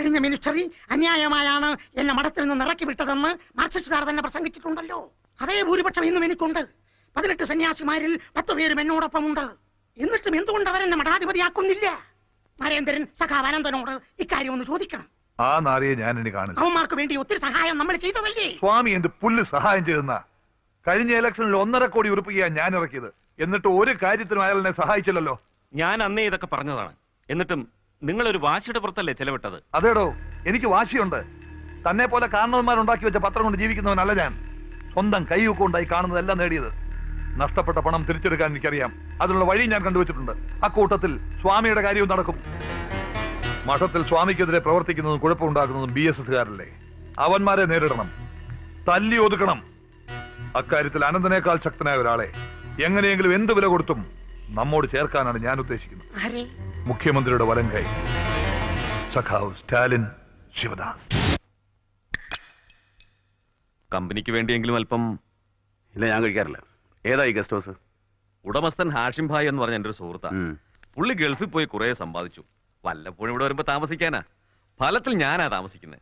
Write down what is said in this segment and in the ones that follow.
കഴിഞ്ഞ മിനിസ്റ്ററി അന്യായമായാണ് എന്നെ മഠത്തിൽ നിന്ന് ഇറക്കി വിട്ടതെന്ന് മാർക്സിസ്റ്റുകാർ തന്നെ പ്രസംഗിച്ചിട്ടുണ്ടല്ലോ. അതേ ഭൂരിപക്ഷം ഇന്നും എനിക്കുണ്ട്. പതിനെട്ട് സന്യാസിമാരിൽ പത്ത് പേരും എന്നോടൊപ്പമുണ്ട്. എന്നിട്ടും എന്തുകൊണ്ട് അവരെന്നെ മഠാധിപതിയാക്കുന്നില്ല? നരേന്ദ്രൻ സഖാവ് അനന്തനോട് ഇക്കാര്യം ഒന്ന് ചോദിക്കണം. ആ നാരിയെ ഞാൻ ഇനി കാണില്ല. അവന്മാർക്ക് വേണ്ടി ഒത്തിരി സഹായം നമ്മൾ ചെയ്തതല്ലേ? സ്വാമി എന്ത് പുല്ല് സഹായം ചെയ്തെന്ന കഴിഞ്ഞ ഇലക്ഷനിൽ ഒന്നര കോടി ഉറപ്പിക്കുക ഞാൻ ഇറക്കിയത്. എന്നിട്ട് ഒരു കാര്യത്തിനും അയാൾ എന്നെ സഹായിച്ചില്ലല്ലോ. ഞാൻ അന്നേ ഇതൊക്കെ പറഞ്ഞതാണ്. എന്നിട്ടും നിങ്ങളൊരു വാശിയുടെ പുറത്തല്ലേ ചെലവിട്ടത്? അതേടോ എനിക്ക് വാശിയുണ്ട്. തന്നെ പോലെ കാരണവന്മാരുണ്ടാക്കി വെച്ച പത്രം കൊണ്ട് ജീവിക്കുന്നവനല്ല ഞാൻ. സ്വന്തം കൈയൊക്കെ ഉണ്ടായി കാണുന്നതെല്ലാം നേടിയത്. നഷ്ടപ്പെട്ട പണം തിരിച്ചെടുക്കാൻ എനിക്കറിയാം. അതിനുള്ള വഴി ഞാൻ കണ്ടുവച്ചിട്ടുണ്ട്. അക്കൂട്ടത്തിൽ സ്വാമിയുടെ കാര്യവും നടക്കും. മഠത്തിൽ സ്വാമിക്കെതിരെ പ്രവർത്തിക്കുന്നതും കുഴപ്പമുണ്ടാക്കുന്നതും ബി എസ് എസ്കാരല്ലേ അവന്മാരെ നേരിടണം. തല്ലി ഒതുക്കണം. അക്കാര്യത്തിൽ അനന്തനേക്കാൾ ശക്തനായ ഒരാളെ. എങ്ങനെയെങ്കിലും എന്ത് വില കൊടുത്തും നമ്മോട് ചേർക്കാനാണ് ഞാൻ ഉദ്ദേശിക്കുന്നത്. മുഖ്യമന്ത്രിയുടെ വലം കൈ. സഖാവ് സ്റ്റാലിൻ ശിവദാസ്. കമ്പനിക്ക് വേണ്ടിയെങ്കിലും അല്പം ഇല്ല ഞാൻ കഴിക്കാറില്ല. ഏതായി ഗസ്റ്റ് ഹൗസ് ഉടമസ്ഥൻ ഹാഷിം ഭായ് എന്ന് പറഞ്ഞ എന്റെ ഒരു സുഹൃത്താ. പുള്ളി ഗൾഫിൽ പോയി കുറെ സമ്പാദിച്ചു. വല്ലപ്പോഴും ഇവിടെ വരുമ്പോ താമസിക്കാനാ. ഫലത്തിൽ ഞാനാ താമസിക്കുന്നത്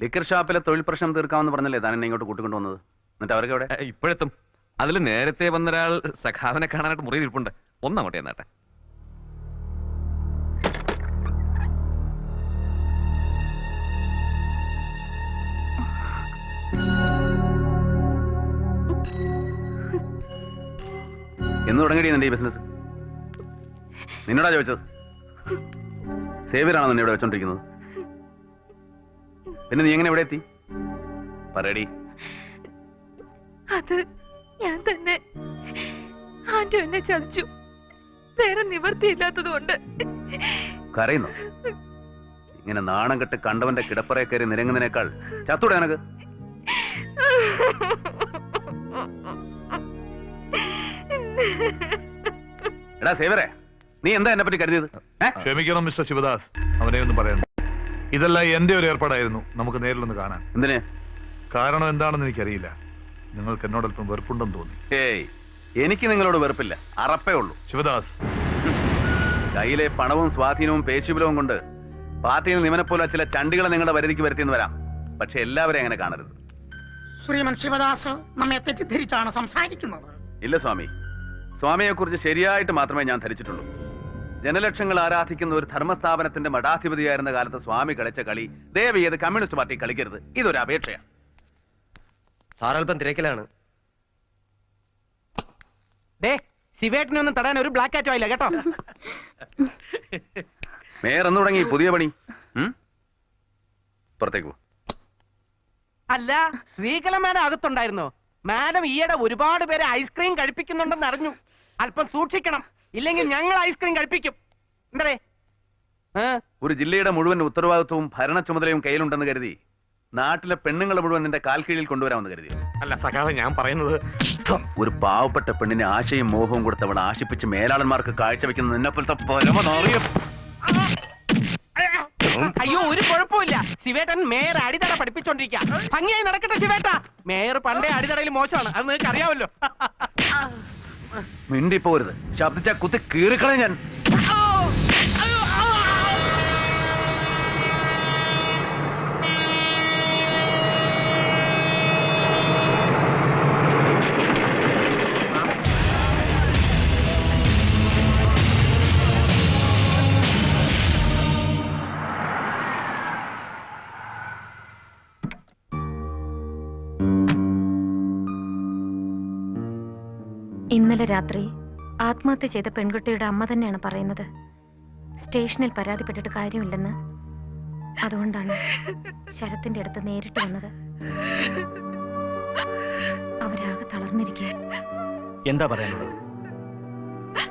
ലിക്കർ ഷാപ്പിലെ തൊഴിൽ പ്രശ്നം തീർക്കാമെന്ന് പറഞ്ഞല്ലേ താൻ എന്നെ ഇങ്ങോട്ട് കൂട്ടിക്കൊണ്ടു വന്നത്? എന്നിട്ട് അവർക്ക് എവിടെ? ഇപ്പോഴെത്തും. അതിൽ നേരത്തെ വന്നൊരാൾ സഖാവിനെ കാണാനായിട്ട് മുറിയിൽ ഇരിപ്പുണ്ട് ഒന്നാമട്ടെ എന്നാട്ടെ എന്ന് തുടങ്ങടി നിന്റെ ഈ ബിസിനസ് നിന്നോടാ ചോദിച്ചത്? സേവ്യറാണോ നിന്നെ ഇവിടെ വെച്ചോണ്ടിരിക്കുന്നത്? പിന്നെ നീ എങ്ങനെ ഇവിടെ എത്തി? പറയടി. അത് ഞാൻ തന്നെ. ആന്റോ എന്നെ ചതിച്ചു. വേറെ നിവർത്തിയില്ലാത്തത് കൊണ്ട് കരയുന്നു? ഇങ്ങനെ നാണം കെട്ട് കണ്ടവന്റെ കിടപ്പറയെ കയറി നിരങ്ങുന്നതിനേക്കാൾ ചത്തൂടെ നിനക്ക്? എടാ സേവരെ നീ എന്താ എന്നെ പറ്റി കരുതിയത്? ക്ഷമിക്കണം മിസ്റ്റർ ശിവദാസ്. അവനെ ഒന്നും പറയണ്ട. ഇതെല്ലാം എന്റെ ഒരു ഏർപ്പാടായിരുന്നു. നമുക്ക് നേരിലൊന്ന് കാണാൻ. എന്തിനെ? കാരണം എന്താണെന്ന് എനിക്കറിയില്ല. നിങ്ങൾക്ക് എന്നോടൊപ്പം വെറുപ്പുണ്ടെന്ന് തോന്നി. ഏയ് എനിക്ക് നിങ്ങളോട് വെറുപ്പില്ല. അറപ്പേ ഉള്ളൂ. ശിവദാസ്. കയ്യിലെ പണവും സ്വാധീനവും പേശുബലവും കൊണ്ട് പാർട്ടിയിൽ നിമനെ പോലെ ചില ചണ്ടികളെ നിങ്ങളുടെ വരുതിക്ക് വരുത്തിയെന്ന് വരാം. പക്ഷെ എല്ലാവരെയും അങ്ങനെ കാണരുത്. ശ്രീമൻ ശിവദാസ് നമ്മെ തെറ്റിദ്ധരിച്ചാണ് സംസാരിക്കുന്നത്. ഇല്ല സ്വാമി. സ്വാമിയെക്കുറിച്ച് ശരിയായിട്ട് മാത്രമേ ഞാൻ ധരിച്ചിട്ടുള്ളൂ. ജനലക്ഷങ്ങൾ ആരാധിക്കുന്ന ഒരു ധർമ്മസ്ഥാപനത്തിന്റെ മഠാധിപതിയായിരുന്ന കാലത്ത് സ്വാമി കളിച്ച കളി ദേവി ഏത് കമ്മ്യൂണിസ്റ്റ് പാർട്ടി കളിക്കരുത്. ഇതൊരു അപേക്ഷയാണ് സാറൽപ്പം തിരക്കിലാണ്. ശിവേട്ടനൊന്നും തടാൻ ഒരു ബ്ലാക്ക് ആറ്റോ ആയില്ല കേട്ടോ. മേയർ എന്ന് തുടങ്ങി പുതിയ പണി. ഉം? പുറത്തേക്ക് പോ. അല്ല ശ്രീകല മാഡം അകത്തുണ്ടായിരുന്നോ? മാഡം ഈയിടെ ഒരുപാട് പേരെ ഐസ്ക്രീം കഴിപ്പിക്കുന്നുണ്ടെന്ന് അറിഞ്ഞു. അല്പം സൂക്ഷിക്കണം. ഇല്ലെങ്കിൽ ഞങ്ങൾ ഐസ്ക്രീം കഴിപ്പിക്കും. എന്തേ ഒരു ജില്ലയുടെ മുഴുവൻ ഉത്തരവാദിത്വവും ഭരണ ചുമതലയും കയ്യിലുണ്ടെന്ന് കരുതി നാട്ടിലെ പെണ്ണുങ്ങളെ മുഴുവൻ നിന്റെ കാൽക്കീഴിൽ കൊണ്ടുവരാമെന്ന് കരുതി. അല്ല സഖാവ് ഞാൻ പറയുന്നത് ഒരു പാവപ്പെട്ട പെണ്ണിനെ ആശയും മോഹവും കൊടുത്തവൾ ആശിപ്പിച്ച് മേലാളന്മാർക്ക് കാഴ്ചവെക്കുന്ന നിന്നെപ്പോലത്തെ പരമനാറിയ. അയ്യോ ഒരു കുഴപ്പമില്ല ശിവേട്ടൻ മേയർ അടിതട പഠിപ്പിച്ചോണ്ടിരിക്കുക ഭംഗിയായി നടക്കട്ടെ ശിവേട്ട. മേയർ പണ്ടേ അടിതടയിൽ മോശമാണ്. അത് നിങ്ങൾക്ക് അറിയാമല്ലോ മിണ്ടിപ്പോരുത്. ശബ്ദിച്ച കുത്തി കീറിക്കളെ ഞാൻ. ഇന്നലെ രാത്രി ആത്മഹത്യ ചെയ്ത പെൺകുട്ടിയുടെ അമ്മ തന്നെയാണ് പറയുന്നത്. സ്റ്റേഷനിൽ പരാതിപ്പെട്ടിട്ട് കാര്യമില്ലെന്ന്. അതുകൊണ്ടാണ് ശരത്തിന്റെ അടുത്ത് നേരിട്ട് വന്നത്. അവരാകെ തളർന്നിരിക്കുക. എന്താ പറയാനുള്ളത്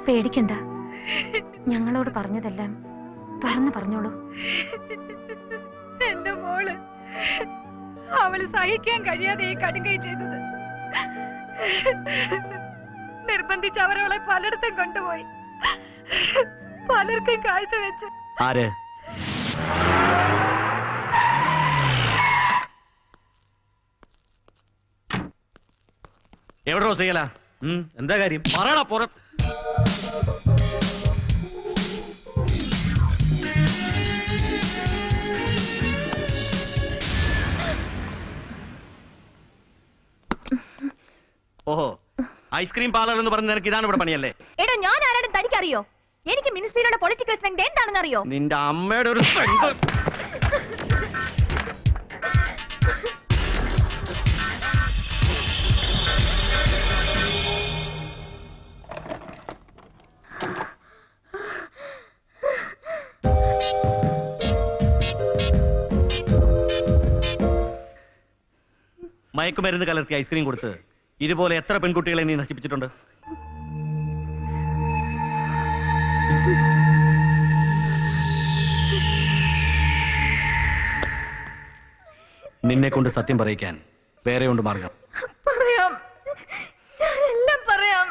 പേടിക്കണ്ട. ഞങ്ങളോട് പറഞ്ഞതെല്ലാം തുറന്നു പറഞ്ഞോളൂ. എന്റെ മോൾ അവൾ സഹിക്കാൻ കഴിയാതെ ഈ കടുകൈ ചെയ്തത്. നിർബന്ധിച്ച് അവരവളെ പലയിടത്തും കൊണ്ടുപോയി. പലർക്കും കാഴ്ചവെച്ചു ആര്? എവിടെ റോസികല എന്താ കാര്യം? പറയണ പുറ ഓഹോ. ഐസ്ക്രീം പാർലർ എന്ന് പറഞ്ഞ നിനക്ക് ഇതാണ് ഇവിടെ പണിയല്ലേ? എടോ ഞാൻ ആരാണ് തനിക്കറിയോ? എനിക്ക് മിനിസ്ട്രിയിലുള്ള പൊളിറ്റിക്കൽ സ്ട്രെങ്ത് എന്താണെന്ന് അറിയോ നിന്റെ അമ്മയുടെ ഒരു സ്ട്രെങ്ത് മയക്കുമരുന്ന് കലർത്തി ഐസ്ക്രീം കൊടുത്ത് ഇതുപോലെ എത്ര പെൺകുട്ടികളെ നീ നശിപ്പിച്ചിട്ടുണ്ട്? നിന്നെ കൊണ്ട് സത്യം പറയിക്കാൻ വേറെയുണ്ട് മാർഗം. പറയാം. എല്ലാം പറയാം.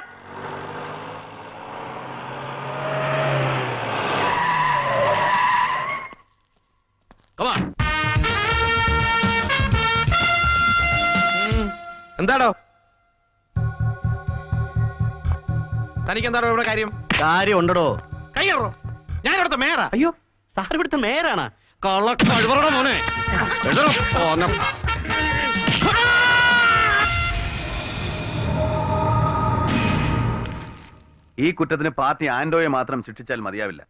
എന്താടോ? തനിക്ക് ഇവിടെ കാര്യം? കാര്യം ഉണ്ടടോ കയ്യറോ? ഞാൻ ഇവിടുത്തെ മേയറാ. അയ്യോ സാർ ഇവിടുത്തെ മേയറാണ്. മോനെ. ഈ കുറ്റത്തിന് പാർട്ടി ആൻഡോയെ മാത്രം ശിക്ഷിച്ചാൽ മതിയാവില്ല.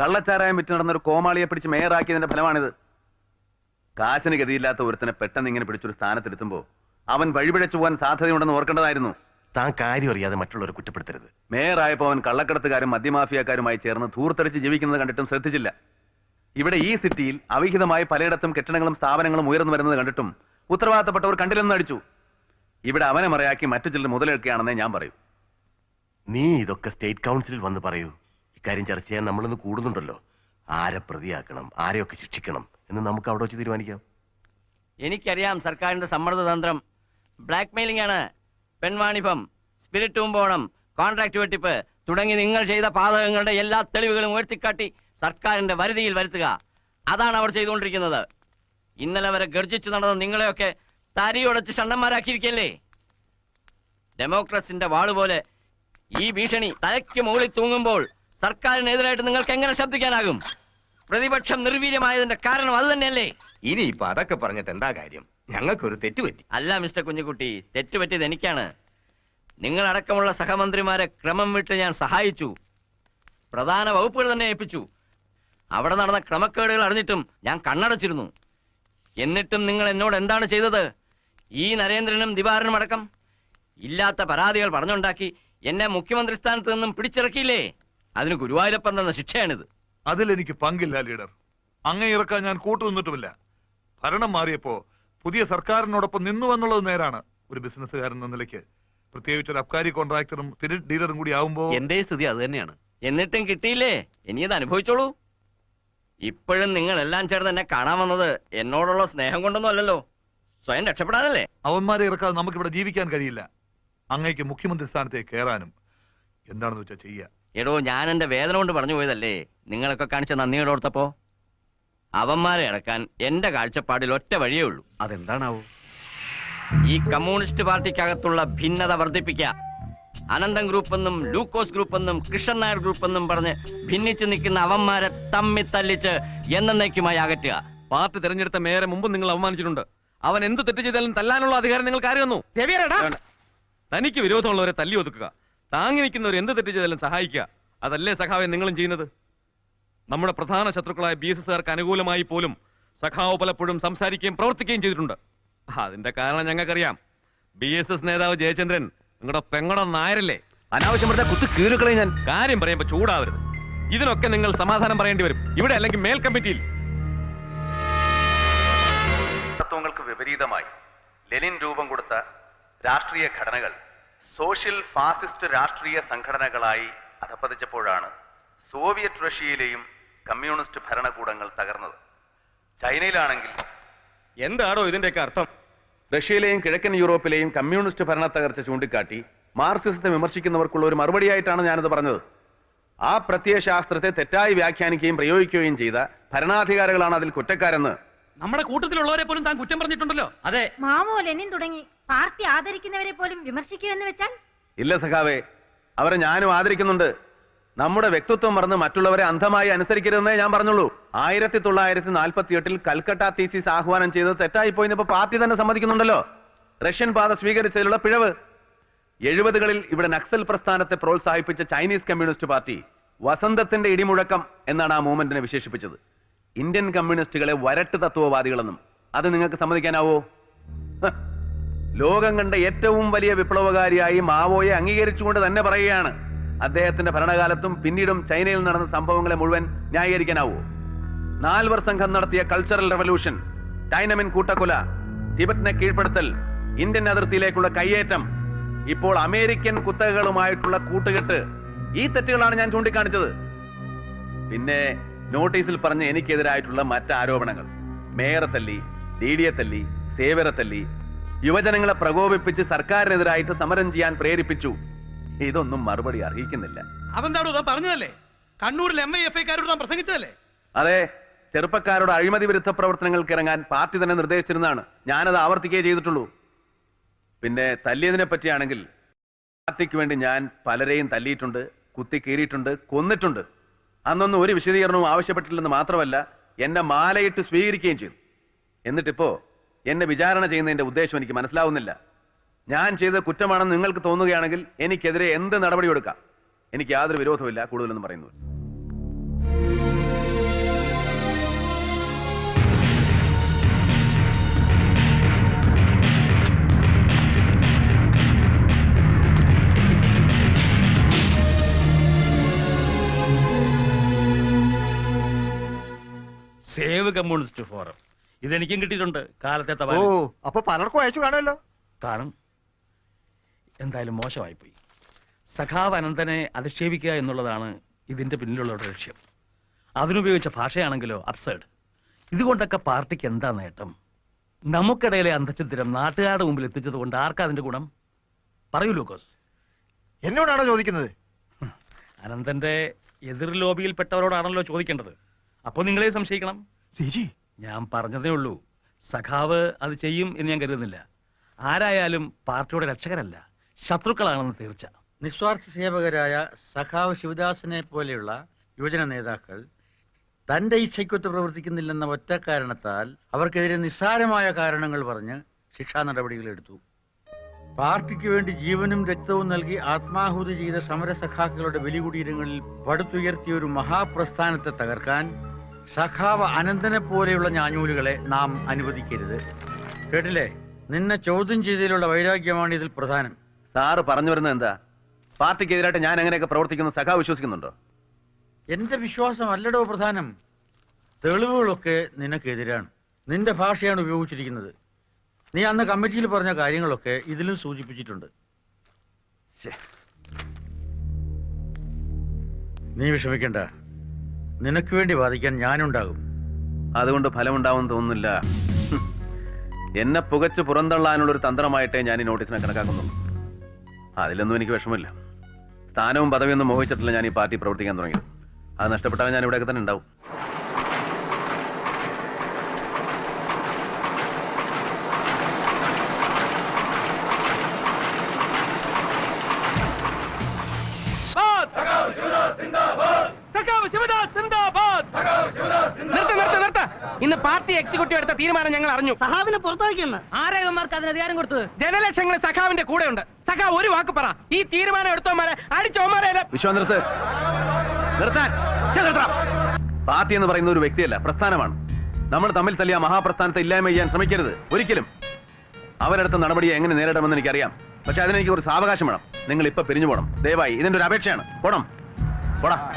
കള്ളച്ചാരായം വിറ്റ് നടന്ന ഒരു കോമാളിയെ പിടിച്ച് മേയറാക്കിയതിന്റെ ഫലമാണിത്. കാശിന് ഗതിയില്ലാത്ത ഒരുത്തനെ പെട്ടെന്ന് ഇങ്ങനെ പിടിച്ചൊരു സ്ഥാനത്തെടുത്തുമ്പോൾ അവൻ വഴിപിഴച്ചു പോകാൻ സാധ്യതയുണ്ടെന്ന് ഓർക്കേണ്ടതായിരുന്നു. താൻ കാര്യം അറിയാതെ മറ്റുള്ളവരെ കുറ്റപ്പെടുത്തരുത്. മേയറായപ്പോൾ അവൻ കള്ളക്കടത്തുകാരും മദ്യമാഫിയക്കാരുമായി ചേർന്ന് ധൂർത്തടിച്ച് ജീവിക്കുന്നത് കണ്ടിട്ടും ശ്രദ്ധിച്ചില്ല. ഇവിടെ ഈ സിറ്റിയിൽ അവിഹിതമായി പലയിടത്തും കെട്ടിടങ്ങളും സ്ഥാപനങ്ങളും ഉയർന്നു വരുന്നത് കണ്ടിട്ടും ഉത്തരവാദിത്തപ്പെട്ടവർ കണ്ടില്ലെന്ന് അടിച്ചു ഇവിടെ അവനെ മറയാക്കി മറ്റു ചിലർ മുതലെടുക്കുകയാണെന്നേ ഞാൻ പറയൂ. നീ ഇതൊക്കെ സ്റ്റേറ്റ് കൗൺസിലിൽ വന്ന് പറയൂ. ഇക്കാര്യം ചർച്ച ചെയ്യാൻ നമ്മളിന്ന് കൂടുന്നുണ്ടല്ലോ. ആരെ പ്രതിയാക്കണം ആരെയൊക്കെ ശിക്ഷിക്കണം എന്ന് നമുക്ക് അവിടെ വെച്ച് തീരുമാനിക്കാം. എനിക്കറിയാം സർക്കാരിന്റെ സമ്മർദ്ദ തന്ത്രം ബ്ലാക്ക് മെയിലിംഗ് ആണ്. പെൺവാണിഭം സ്പിരിറ്റ് കുമ്പോണം കോൺട്രാക്ട് വെട്ടിപ്പ് തുടങ്ങി നിങ്ങൾ ചെയ്ത പാതകങ്ങളുടെ എല്ലാ തെളിവുകളും ഉയർത്തിക്കാട്ടി സർക്കാരിന്റെ വരുതിയിൽ വരുത്തുക. അതാണ് അവർ ചെയ്തുകൊണ്ടിരിക്കുന്നത്. ഇന്നലെ വരെ ഗർജിച്ചു നടന്ന നിങ്ങളെയൊക്കെ തരിയുടച്ച് ഷണ്ണന്മാരാക്കിയിരിക്കല്ലേ ഡെമോക്രസിന്റെ വാളുപോലെ ഈ ഭീഷണി തലയ്ക്ക് മുകളിൽ തൂങ്ങുമ്പോൾ സർക്കാരിനെതിരായിട്ട് നിങ്ങൾക്ക് എങ്ങനെ ശബ്ദിക്കാനാകും? പ്രതിപക്ഷം നിർവീര്യമായതിന്റെ കാരണം അത് തന്നെയല്ലേ? ഇനി ഇപ്പൊ അതൊക്കെ പറഞ്ഞിട്ട് എന്താ കാര്യം? ഞങ്ങൾക്കൊരു തെറ്റുപറ്റി. അല്ല മിസ്റ്റർ കുഞ്ഞുകുട്ടി തെറ്റുപറ്റിയത് എനിക്കാണ്. നിങ്ങളടക്കമുള്ള സഹമന്ത്രിമാരെ ക്രമം വിട്ട് ഞാൻ സഹായിച്ചു. പ്രധാന വകുപ്പുകൾ തന്നെ ഏൽപ്പിച്ചു. അവിടെ നടന്ന ക്രമക്കേടുകൾ അറിഞ്ഞിട്ടും ഞാൻ കണ്ണടച്ചിരുന്നു. എന്നിട്ടും നിങ്ങൾ എന്നോട് എന്താണ് ചെയ്തത്? ഈ നരേന്ദ്രനും ദിവാരനും അടക്കം ഇല്ലാത്ത പരാതികൾ പറഞ്ഞുണ്ടാക്കി എന്നെ മുഖ്യമന്ത്രി സ്ഥാനത്ത് നിന്നും പിടിച്ചിറക്കിയില്ലേ? അതിന് ഗുരുവായൂരപ്പൻ തന്ന ശിക്ഷയാണിത്. അതിലെനിക്ക് പങ്കില്ല ലീഡർ. അങ്ങേ ഇറക്കാൻ ഞാൻ കൂട്ടുനിന്നിട്ടുമില്ല ഭരണം മാറിയപ്പോ പുതിയ സർക്കാരിനോടൊപ്പം നിന്നു എന്നുള്ളത് നേരാണ് ഒരു ബിസിനസ്സുകാരൻ എന്ന നിലയ്ക്ക്. പ്രത്യേകിച്ച് ഒരു അബ്കാരി കോൺട്രാക്ടറും തിരി ഡീലറും കൂടി ആവുമ്പോ എന്റെ സ്ഥിതി അത് തന്നെയാണ്. എന്നിട്ടും കിട്ടിയില്ലേ? ഇനി അത് അനുഭവിച്ചോളൂ. ഇപ്പോഴും നിങ്ങൾ എല്ലാം ചേർന്ന് എന്നെ കാണാൻ വന്നത് എന്നോടുള്ള സ്നേഹം കൊണ്ടൊന്നും അല്ലല്ലോ. സ്വയം രക്ഷപ്പെടാനല്ലേ? അവന്മാരെ ഇറക്കാതെ നമുക്കിവിടെ ജീവിക്കാൻ കഴിയില്ല. അങ്ങേക്ക് മുഖ്യമന്ത്രി സ്ഥാനത്തേക്ക് കയറാനും എന്താണെന്ന് വെച്ചാൽ ചെയ്യുക എടോ ഞാൻ എന്റെ വേദന കൊണ്ട് പറഞ്ഞു പോയതല്ലേ? നിങ്ങളൊക്കെ കാണിച്ച നന്ദിയോട് ഓർത്തപ്പോ? അവന്മാരെ ഇറക്കാൻ എന്റെ കാഴ്ചപ്പാടിൽ ഒറ്റ വഴിയേ ഉള്ളൂ. അതെന്താണാവോ? ഈ കമ്മ്യൂണിസ്റ്റ് പാർട്ടിക്കകത്തുള്ള ഭിന്നത വർദ്ധിപ്പിക്ക അനന്തം ഗ്രൂപ്പെന്നും ലൂക്കോസ് ഗ്രൂപ്പെന്നും കൃഷ്ണൻ നായർ ഗ്രൂപ്പെന്നും പറഞ്ഞ് ഭിന്നിച്ച് നിൽക്കുന്ന അവന്മാരെ തമ്മി തല്ലിച്ച് എന്നേക്കുമായി അകറ്റുക. പാർട്ടി തെരഞ്ഞെടുത്ത മേയറെ മുമ്പ് നിങ്ങൾ അവമാനിച്ചിട്ടുണ്ട് അവൻ എന്ത് തെറ്റ് ചെയ്താലും തല്ലാനുള്ള അധികാരം നിങ്ങൾ ആര് തന്നു? തനിക്ക് വിരോധമുള്ളവരെ തല്ലി ഒതുക്കുക. താങ്ങി നിൽക്കുന്നവർ എന്ത് തെറ്റ് ചെയ്താലും സഹായിക്കുക. അതല്ലേ സഖാവെ നിങ്ങളും ചെയ്യുന്നത്? നമ്മുടെ പ്രധാന ശത്രുക്കളായ ബി എസ് എസ്കാർക്ക് അനുകൂലമായി പോലും സഖാവ് പലപ്പോഴും സംസാരിക്കുകയും പ്രവർത്തിക്കുകയും ചെയ്തിട്ടുണ്ട്. അതിന്റെ കാരണം ഞങ്ങൾക്കറിയാം. ബി എസ് എസ് നേതാവ് ജയചന്ദ്രൻ നിങ്ങളുടെ പെങ്ങളുടെ നായരല്ലേ? അനാവശ്യം പറഞ്ഞ കുത്തു കീറുക്കളെ ഞാൻ. കാര്യം പറയുമ്പോ ചൂടാവരുത്. ഇതിനൊക്കെ നിങ്ങൾ സമാധാനം പറയേണ്ടി വരും. ഇവിടെ അല്ലെങ്കിൽ മേൽ കമ്മിറ്റിയിൽ. തത്വങ്ങൾക്ക് വിപരീതമായി ലെനിൻ രൂപം കൊടുത്ത രാഷ്ട്രീയ ഘടനകൾ സോഷ്യൽ ഫാസിസ്റ്റ് രാഷ്ട്രീയ സംഘടനകളായി അധപ്പതിച്ചപ്പോഴാണ് സോവിയറ്റ് റഷ്യയിലെയും കമ്മ്യൂണിസ്റ്റ് ഭരണകൂടങ്ങൾ തകർന്നത്. ചൈനയിലാണെങ്കിൽ എന്താണോ ഇതിന്റെയൊക്കെ അർത്ഥം? റഷ്യയിലെയും കിഴക്കൻ യൂറോപ്പിലെയും കമ്മ്യൂണിസ്റ്റ് ഭരണ തകർച്ച ചൂണ്ടിക്കാട്ടി മാർക്സിസത്തെ വിമർശിക്കുന്നവർക്കുള്ള ഒരു മറുപടിയായിട്ടാണ് ഞാനത് പറഞ്ഞത്. ആ പ്രത്യയശാസ്ത്രത്തെ തെറ്റായി വ്യാഖ്യാനിക്കുകയും പ്രയോഗിക്കുകയും ചെയ്ത ഭരണാധികാരികളാണ് അതിൽ കുറ്റക്കാരെന്ന്. നമ്മുടെ കൂട്ടത്തിലുള്ളവരെ പോലും താൻ കുറ്റം പറഞ്ഞിട്ടുണ്ടല്ലോ. അതെ. മാമോ ലെനിൻ തുടങ്ങി. പാർട്ടി ആദരിക്കുന്നവരെ പോലും വിമർശിക്കൂ എന്ന് വെച്ചാൽ? ഇല്ല സഖാവേ അവരെ ഞാനും ആദരിക്കുന്നുണ്ട്. നമ്മുടെ വ്യക്തിത്വം മറന്ന് മറ്റുള്ളവരെ അന്ധമായി അനുസരിക്കരുതെന്നേ ഞാൻ പറഞ്ഞുള്ളൂ. ആയിരത്തി തൊള്ളായിരത്തി നാൽപ്പത്തി എട്ടിൽ കൽക്കട്ട തീസിസ് ആഹ്വാനം ചെയ്തത് തെറ്റായി പോയിന്നിപ്പോ പാർട്ടി തന്നെ സമ്മതിക്കുന്നുണ്ടല്ലോ. റഷ്യൻ പാത സ്വീകരിച്ചതിലുള്ള പിഴവ്. എഴുപതുകളിൽ ഇവിടെ നക്സൽ പ്രസ്ഥാനത്തെ പ്രോത്സാഹിപ്പിച്ച ചൈനീസ് കമ്മ്യൂണിസ്റ്റ് പാർട്ടി വസന്തത്തിന്റെ ഇടിമുഴക്കം എന്നാണ് ആ മൂവ്മെന്റിനെ വിശേഷിപ്പിച്ചത്. ഇന്ത്യൻ കമ്മ്യൂണിസ്റ്റുകളെ വരട്ട് തത്വവാദികളെന്നും അത് നിങ്ങൾക്ക് സമ്മതിക്കാനാവോ? ലോകം കണ്ട ഏറ്റവും വലിയ വിപ്ലവകാരിയായി മാവോയെ അംഗീകരിച്ചുകൊണ്ട് തന്നെ പറയുകയാണ്. അദ്ദേഹത്തിന്റെ ഭരണകാലത്തും പിന്നീടും ചൈനയിൽ നടന്ന സംഭവങ്ങളെ മുഴുവൻ ന്യായീകരിക്കാനാവൂ. നാൽവർ സംഘം നടത്തിയ കൾച്ചറൽ റെവല്യൂഷൻ ഡൈനമിൻ കൂട്ടക്കൊല ടിബറ്റിനെ കീഴ്പ്പെടുത്തൽ ഇന്ത്യൻ അതിർത്തിയിലേക്കുള്ള കയ്യേറ്റം ഇപ്പോൾ അമേരിക്കൻ കുത്തകകളുമായിട്ടുള്ള കൂട്ടുകെട്ട് ഈ തെറ്റുകളാണ് ഞാൻ ചൂണ്ടിക്കാണിച്ചത്. പിന്നെ നോട്ടീസിൽ പറഞ്ഞ എനിക്കെതിരായിട്ടുള്ള മറ്റ് ആരോപണങ്ങൾ മേയറെ തല്ലി ഡി ഡിയെ തല്ലി സേവരെ തല്ലി യുവജനങ്ങളെ പ്രകോപിപ്പിച്ച് സർക്കാരിനെതിരായിട്ട് സമരം ചെയ്യാൻ പ്രേരിപ്പിച്ചു. ഇതൊന്നും മറുപടി അർഹിക്കുന്നില്ല. അതെന്താണോ താൻ പറഞ്ഞതല്ലേ? കണ്ണൂരിൽ എം ഐ എഫ് ഐക്കാരോട് താൻ പ്രസംഗിച്ചതല്ലേ? അതെ ചെറുപ്പക്കാരോട് അഴിമതി വിരുദ്ധ പ്രവർത്തനങ്ങൾക്ക് ഇറങ്ങാൻ പാർട്ടി തന്നെ നിർദ്ദേശിച്ചിരുന്നതാണ്. ഞാനത് ആവർത്തിക്കുകയേ ചെയ്തിട്ടുള്ളൂ. പിന്നെ തല്ലിയതിനെ പറ്റിയാണെങ്കിൽ പാർട്ടിക്ക് വേണ്ടി ഞാൻ പലരെയും തല്ലിയിട്ടുണ്ട് കുത്തി കീറിയിട്ടുണ്ട് കൊന്നിട്ടുണ്ട്. അന്നൊന്നും ഒരു വിശദീകരണവും ആവശ്യപ്പെട്ടിട്ടില്ലെന്ന് മാത്രമല്ല എന്നെ മാലയിട്ട് സ്വീകരിക്കുകയും ചെയ്തു. എന്നിട്ടിപ്പോ എന്നെ വിചാരണ ചെയ്യുന്നതിന്റെ ഉദ്ദേശം എനിക്ക് മനസ്സിലാവുന്നില്ല. ഞാൻ ചെയ്ത കുറ്റമാണെന്ന് നിങ്ങൾക്ക് തോന്നുകയാണെങ്കിൽ എനിക്കെതിരെ എന്ത് നടപടി എടുക്കാം? എനിക്ക് യാതൊരു വിരോധമില്ല കൂടുതലെന്ന് പറയുന്നു സേവ് കമ്മ്യൂണിസ്റ്റ് ഫോറം. ഇതെനിക്കും കിട്ടിയിട്ടുണ്ട്. കാലത്തെ ഓ തപാൽ അപ്പൊ പലർക്കും അയച്ചു കാണുമല്ലോ. കാണും. എന്തായാലും മോശമായിപ്പോയി. സഖാവ് അനന്തനെ അധിക്ഷേപിക്കുക എന്നുള്ളതാണ് ഇതിന്റെ പിന്നിലുള്ള ഒരു ലക്ഷ്യം. അതിനുപയോഗിച്ച ഭാഷയാണെങ്കിലോ അബ്സേർഡ് ഇതുകൊണ്ടൊക്കെ പാർട്ടിക്ക് എന്താ നേട്ടം? നമുക്കിടയിലെ അന്തഛിദ്രം നാട്ടുകാരുടെ മുമ്പിൽ എത്തിച്ചത് കൊണ്ട് ആർക്കാ അതിന്റെ ഗുണം? പറയൂ ലൂക്കോസ്. എന്നോടാണോ ചോദിക്കുന്നത്? അനന്തന്റെ എതിർ ലോബിയിൽപ്പെട്ടവരോടാണല്ലോ ചോദിക്കേണ്ടത്. അപ്പോൾ നിങ്ങളെ സംശയിക്കണം. ഞാൻ പറഞ്ഞതേ ഉള്ളൂ. സഖാവ് അത് ചെയ്യും എന്ന് ഞാൻ കരുതുന്നില്ല. ആരായാലും പാർട്ടിയുടെ രക്ഷകരല്ല. ശത്രുക്കളാണെന്ന് തീർച്ച. നിസ്വാർത്ഥ സേവകരായ സഖാവ് ശിവദാസനെ പോലെയുള്ള യുവജന നേതാക്കൾ തന്റെ ഇച്ഛയ്ക്കൊത്ത് പ്രവർത്തിക്കുന്നില്ലെന്ന ഒറ്റ കാരണത്താൽ അവർക്കെതിരെ നിസ്സാരമായ കാരണങ്ങൾ പറഞ്ഞ് ശിക്ഷാ നടപടികൾ എടുത്തു. പാർട്ടിക്ക് വേണ്ടി ജീവനും രക്തവും നൽകി ആത്മാഹുതി ചെയ്ത സമര സമരസഖാക്കളുടെ ബലികുടീരങ്ങളിൽ പടുത്തുയർത്തിയ ഒരു മഹാപ്രസ്ഥാനത്തെ തകർക്കാൻ സഖാവ് അനന്തനെ പോലെയുള്ള ഞാഞ്ഞൂലുകളെ നാം അനുവദിക്കരുത്. കേട്ടില്ലേ? നിന്നെ ചോദ്യം ചെയ്തതിലുള്ള വൈരാഗ്യമാണ് ഇതിൽ പ്രധാനം. സാറ് പറഞ്ഞു വരുന്നത് എന്താ? പാർട്ടിക്കെതിരായിട്ട് ഞാൻ എങ്ങനെയൊക്കെ പ്രവർത്തിക്കുന്ന സഖാ വിശ്വസിക്കുന്നുണ്ടോ? എന്റെ വിശ്വാസം അല്ലടോ പ്രധാനം. തെളിവുകളൊക്കെ നിനക്കെതിരാണ്. നിന്റെ ഭാഷയാണ് ഉപയോഗിച്ചിരിക്കുന്നത്. നീ അന്ന് കമ്മിറ്റിയിൽ പറഞ്ഞ കാര്യങ്ങളൊക്കെ ഇതിലും സൂചിപ്പിച്ചിട്ടുണ്ട്. നീ വിഷമിക്കണ്ട. നിനക്ക് വേണ്ടി വാദിക്കാൻ ഞാനുണ്ടാകും. അതുകൊണ്ട് ഫലമുണ്ടാവും തോന്നുന്നില്ല. എന്നെ പുകച്ച് പുറന്തള്ളാനുള്ള ഒരു തന്ത്രമായിട്ടേ ഞാൻ ഈ നോട്ടീസിനെ കണക്കാക്കുന്നുള്ളൂ. അതിലൊന്നും എനിക്ക് വിഷമമില്ല. സ്ഥാനവും പദവിയൊന്നും മോഹിച്ചിട്ടില്ല ഞാൻ ഈ പാർട്ടി പ്രവർത്തിക്കാൻ തുടങ്ങിയത്. അത് നഷ്ടപ്പെട്ടാലും ഞാൻ ഇവിടെയൊക്കെ തന്നെ ഉണ്ടാവും. ഇന്ന് പാർട്ടി എക്സിക്യൂട്ടീവ് എടുത്ത തീരുമാനം ഞങ്ങൾ അറിഞ്ഞു. സഹാബിനെ പുറത്താക്കിയെന്ന് ആരേവന്മാർക്ക് അതിന് അധികാരം കൊടുത്തത്? ജനലക്ഷങ്ങൾ സഖാവിന്റെ കൂടെ ഉണ്ട് സഖാവ് ഒരു വാക്ക് പറ. ഈ തീരുമാനം എടുത്തോമാരെ അടിച്ചോമാരെ നിർത്താൻ. പാർട്ടി എന്ന് പറയുന്ന ഒരു വ്യക്തിയല്ല പ്രസ്ഥാനമാണ്. നമ്മൾ തമ്മിൽ തല്ലിയ മഹാപ്രസ്ഥാനത്തെ ഇല്ലായ്മ ചെയ്യാൻ ശ്രമിക്കരുത്. ഒരിക്കലും. അവരെടുത്ത നടപടിയെ എങ്ങനെ നേരിടണമെന്ന് എനിക്കറിയാം. പക്ഷെ അതിനെനിക്ക് ഒരു സാവകാശം വേണം. നിങ്ങൾ ഇപ്പൊ പിരിഞ്ഞു പോകണം ദയവായി ഇതിന്റെ ഒരു അപേക്ഷയാണ്. പോണം. പോടാ.